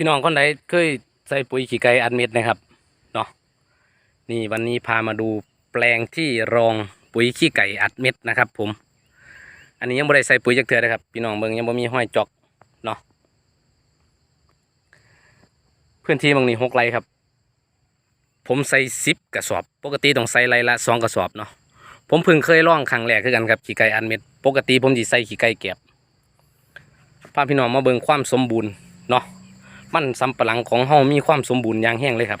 พี่น้องคนใดเคยใส่ปุ๋ยขี้ไก่อัดเม็ดนะครับเนาะนี่วันนี้พามาดูแปลงที่รองปุ๋ยขี้ไก่อัดเม็ดนะครับ ผม อันนี้ยังไม่ได้ใส่ปุ๋ยจักเทือนะครับ พี่น้องเบิ่งยังไม่มีห้อยจอกเนาะพื้นที่บางนี้หกไร่ครับ ผมใส่สิบกระสอบ ปกติต้องใส่ไร่ละสองกระสอบเนาะผมเพิ่งเคยลองครั้งแรกคือกันครับขี้ไก่อัดเม็ด ปกติผมจะใส่ขี้ไก่เก็บพาพี่น้องมาเบิ่งความสมบูรณ์เนาะ มันสำปะหลังของเฮามีความสมบูรณ์อย่างแห้งเลยครับ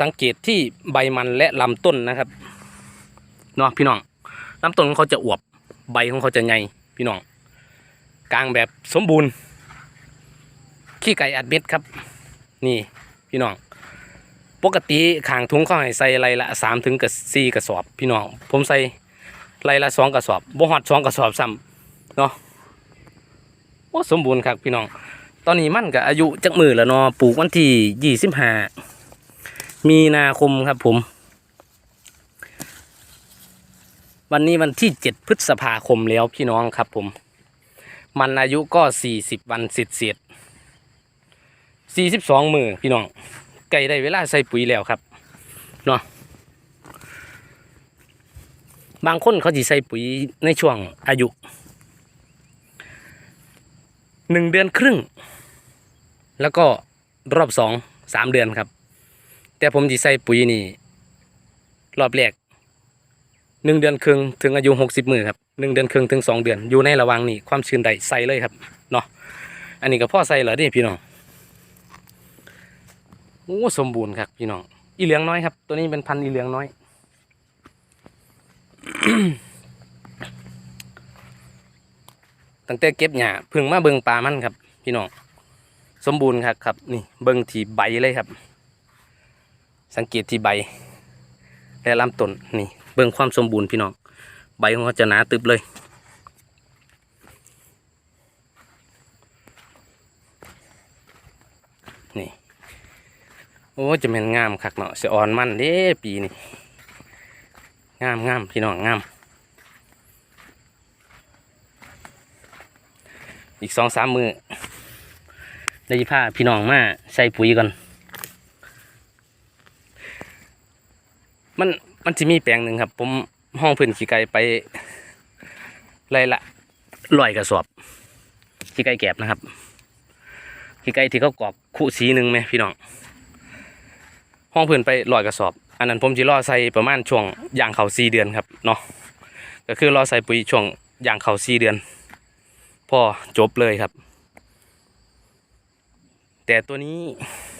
สังเกตที่ใบมันและลำต้นนะครับเนาะพี่น้องลำต้นของเขาจะอวบใบของเขาจะใหญ่พี่น้องกลางแบบสมบูรณ์ ขี้ไก่อัดเม็ดครับ นี่พี่น้อง ปกติขางถุงเขาให้ใส่ไรละสามถึงกับสี่กระสอบ พี่น้อง ผมใส่ไรละสองกระสอบบ่ฮอดสองกระสอบซ้ำเนาะโอ้สมบูรณ์ครับพี่น้อง ตอนนี้มันก็อายุจักมือแล้วเนาะปลูกวันที่ยี่สิบห้ามีนาคมครับผม วันนี้วันที่เจ็ดพฤษภาคมแล้วพี่น้องครับผม มันอายุก็สี่สิบวันเสร็จเสร็จสี่สิบสองมือพี่น้องไก่ได้เวลาใส่ปุ๋ยแล้วครับเนาะบางคนเขาจะใส่ปุ๋ยในช่วงอายุ หนึ่งเดือนครึ่ง แล้วก็รอบสองสามเดือนครับ แต่ผมจะใส่ปุ๋ยนี่ รอบแรกหนึ่งเดือนครึ่งถึงอายุหกสิบมือครับหนึ่งเดือนครึ่งถึงสองเดือน อยู่ในระว่างนี้ความชื้นใดใส่เลยครับเนาะอันนี้ก็พ่อใส่เหรอเดิพี่น้องโอ้สมบูรณ์ครับพี่น้องอีเหลืองน้อยครับ ตัวนี้เป็นพันธุ์อีเหลืองน้อย ตั้งแต่เก็บหญ้าเพึ่งมาเบิ่งปลามันครับ พี่น้องสมบูรณ์ครับครับ นี่เบิ่งที่ใบเลยครับ สังเกตที่ใบ และลำต้นนี่ เบิ่งความสมบูรณ์พี่น้องใบของเขาจะหนาตึบเลยนี่ โอ้จะเป็นงามคักเนาะเสียอ่อนมันเด้ปีนี้งามงามพี่น้องงาม อีกสองสามมือได้ผ้าพี่น้องมาใส่ปุ๋ยก่อน มันมันจะมีแปลงหนึ่งครับ ผมห้องพื้นขี้ไก่ไปไรละลอยกระสอบขี้ไก่แกบนะครับขี้ไก่ที่เขากรอกคู่สีหนึ่งไหมพี่น้อง ห้องพื้นไปลอยกระสอบ อันนั้นผมจะรอใส่ประมาณช่วงย่างเขาสี่เดือนครับเนาะก็คือรอใส่ปุ๋ยช่วงย่างเขาสี่เดือน พอจบเลยครับ แต่ตัวนี้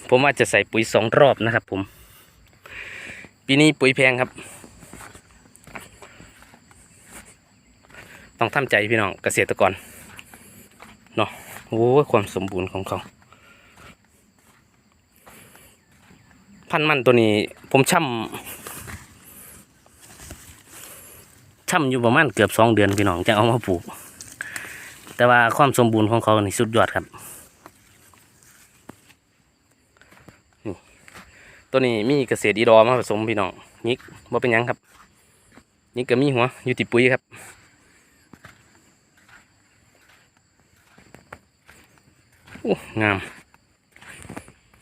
ผมว่าจจะใส่ปุ๋ยสองรอบนะครับ ผม ปีนี้ปุ๋ยแพงครับ ต้องทำใจพี่น้องเกษตรกรเนาะโอ้ความสมบูรณ์ของเขา พันมันตัวนี้ ผมช่ำช่ำอยู่ประมาณเกือบสองเดือนพี่น้องจะเอามาปลูก แต่ว่าความสมบูรณ์ของเขานี่สุดยอดครับนี่ตัวนี้มีเกษตรอีดอมาผสมพี่น้องนิกว่าเป็นยังครับนิกก็มีหัวอยู่ติดปุ๋ยครับ โอ้ งาม